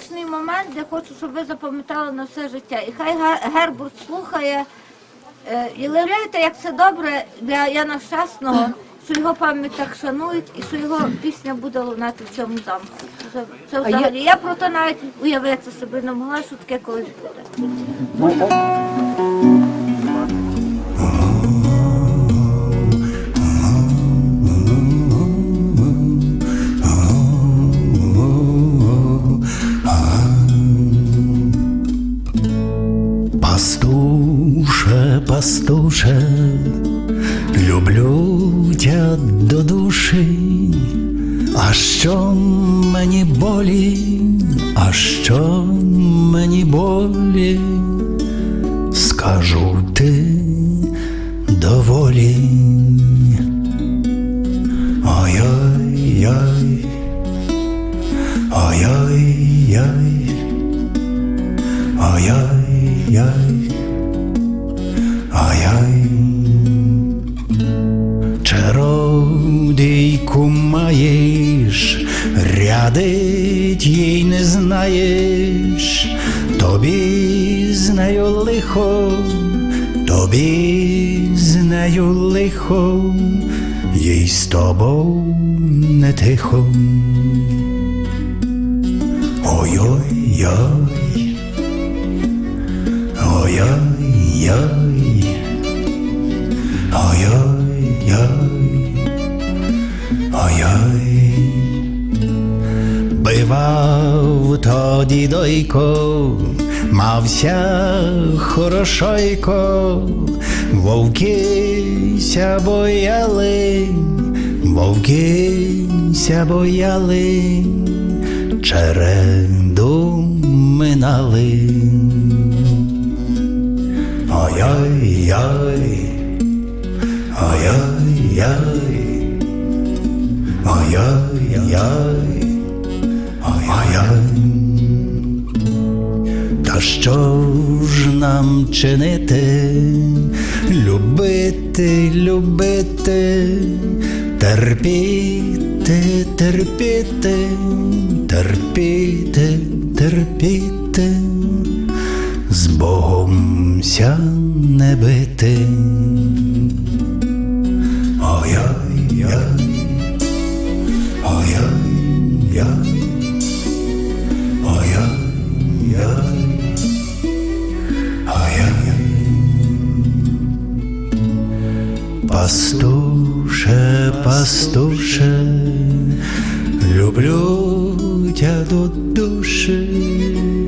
останній момент, де хочу, щоб ви запам'ятали на все життя. І хай Гербурт слухає. Е, І уявляєте, як це добре для Яна Щасного, що його пам'ять так шанують і що його пісня буде лунати в цьому замку. Це, це я- взагалі. Я про то навіть уявити собі не могла, що таке колись буде. Пастуше, люблю тя до душі, а що мені болі, а що мені болі, скажу ти доволі. Ой-ой-ой, ой-ой-ой, ой-ой-ой. Ай-ай, чародійку маєш, рядить їй не знаєш, тобі з нею лихо, тобі з нею лихо, їй з тобою не тихо. Ой-ой-ой, ой-ой-ой, ой-ой. Бивав тоді дойко, мався хорошойко, вовкися бояли, вовкися бояли, череду минали. Ой-ой-ой, ой-ой-ой, ой-ой-ой, ой-ой. Та що ж нам чинити? Любити, любити, терпіти, терпіти, терпіти, терпіти з Богом ся не бити. Пастуше, пастуше, люблю тебя до душі.